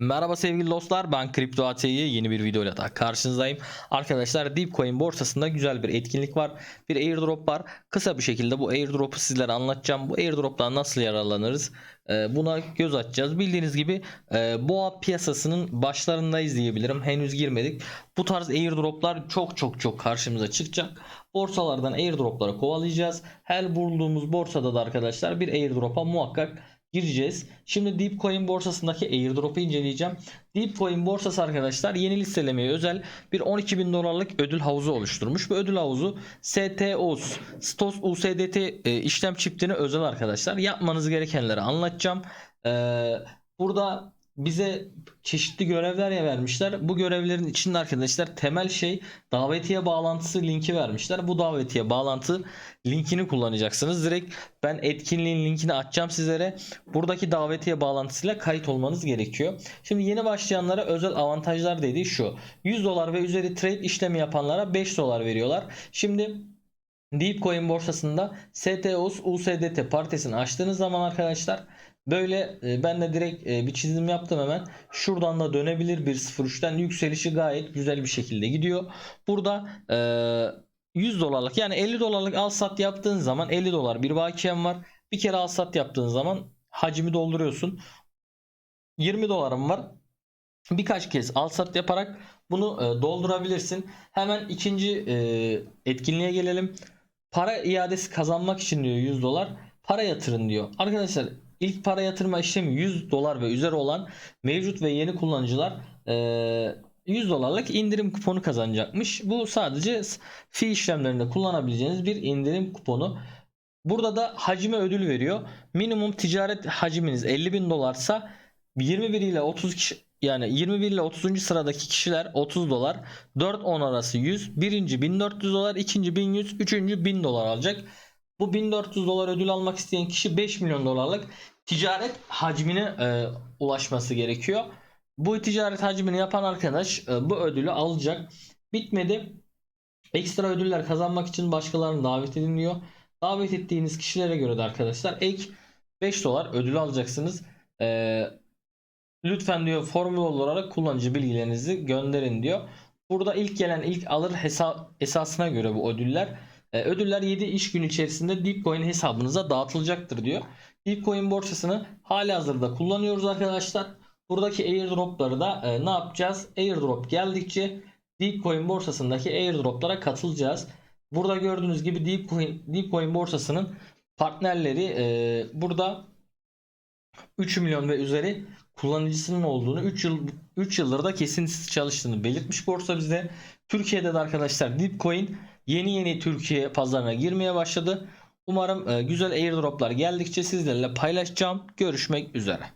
Merhaba sevgili dostlar ben Kripto AT'ye yeni bir videoyla daha karşınızdayım. Arkadaşlar Deepcoin borsasında güzel bir etkinlik var. Bir airdrop var. Kısa bir şekilde bu airdrop'u sizlere anlatacağım. Bu airdrop'tan nasıl yararlanırız? Ee, buna göz atacağız. Bildiğiniz gibi e, boğa piyasasının başlarındayız diyebilirim. Henüz girmedik. Bu tarz airdroplar çok çok çok karşımıza çıkacak. Borsalardan airdropları kovalayacağız. Her bulduğumuz borsada da arkadaşlar bir airdrop'a muhakkak gireceğiz. Şimdi Deepcoin borsasındaki airdrop'u inceleyeceğim. Deepcoin borsası arkadaşlar yeni listelemeye özel bir 12 bin dolarlık ödül havuzu oluşturmuş. Bu ödül havuzu STOS, STOS USDT e, işlem çiftine özel arkadaşlar. Yapmanız gerekenleri anlatacağım. Ee, burada bize çeşitli görevler ya vermişler. Bu görevlerin içinde arkadaşlar temel şey davetiye bağlantısı linki vermişler. Bu davetiye bağlantı linkini kullanacaksınız. Direkt ben etkinliğin linkini açacağım sizlere. Buradaki davetiye bağlantısıyla kayıt olmanız gerekiyor. Şimdi yeni başlayanlara özel avantajlar dediği şu. 100 dolar ve üzeri trade işlemi yapanlara 5 dolar veriyorlar. Şimdi Deepcoin borsasında STOS USDT partisini açtığınız zaman arkadaşlar böyle e, ben de direkt e, bir çizim yaptım hemen. Şuradan da dönebilir 1.03'ten yükselişi gayet güzel bir şekilde gidiyor. Burada e, 100 dolarlık yani 50 dolarlık al sat yaptığın zaman 50 dolar bir bakiyem var. Bir kere al sat yaptığın zaman hacmi dolduruyorsun. 20 dolarım var. Birkaç kez al sat yaparak bunu e, doldurabilirsin. Hemen ikinci etkinliğe gelelim. Para iadesi kazanmak için diyor 100 dolar. Para yatırın diyor. Arkadaşlar ilk para yatırma işlemi 100 dolar ve üzeri olan mevcut ve yeni kullanıcılar e, 100 dolarlık indirim kuponu kazanacakmış. Bu sadece fi işlemlerinde kullanabileceğiniz bir indirim kuponu. Burada da hacime ödül veriyor. Minimum ticaret hacminiz 50 bin dolarsa 21 ile 30 kişi yani 21 ile 30. sıradaki kişiler 30 dolar. 4-10 arası 100. Birinci 1400 dolar. ikinci 1100. Üçüncü 1000 dolar alacak. Bu 1400 dolar ödül almak isteyen kişi 5 milyon dolarlık ticaret hacmine e, ulaşması gerekiyor. Bu ticaret hacmini yapan arkadaş e, bu ödülü alacak. Bitmedi. Ekstra ödüller kazanmak için başkalarını davet ediliyor. Davet ettiğiniz kişilere göre de arkadaşlar ek 5 dolar ödül alacaksınız. Eee Lütfen diyor formül olarak kullanıcı bilgilerinizi gönderin diyor. Burada ilk gelen ilk alır hesa esasına göre bu ödüller. E, ödüller 7 iş günü içerisinde Deepcoin hesabınıza dağıtılacaktır diyor. Deepcoin borsasını hali hazırda kullanıyoruz arkadaşlar. Buradaki airdropları da e, ne yapacağız? Airdrop geldikçe Deepcoin borsasındaki airdroplara katılacağız. Burada gördüğünüz gibi Deepcoin, Deepcoin borsasının partnerleri e, burada 3 milyon ve üzeri kullanıcısının olduğunu 3 yıl 3 yıldır da kesintisiz çalıştığını belirtmiş borsa bize. Türkiye'de de arkadaşlar Deepcoin yeni yeni Türkiye pazarına girmeye başladı. Umarım e, güzel airdroplar geldikçe sizlerle paylaşacağım. Görüşmek üzere.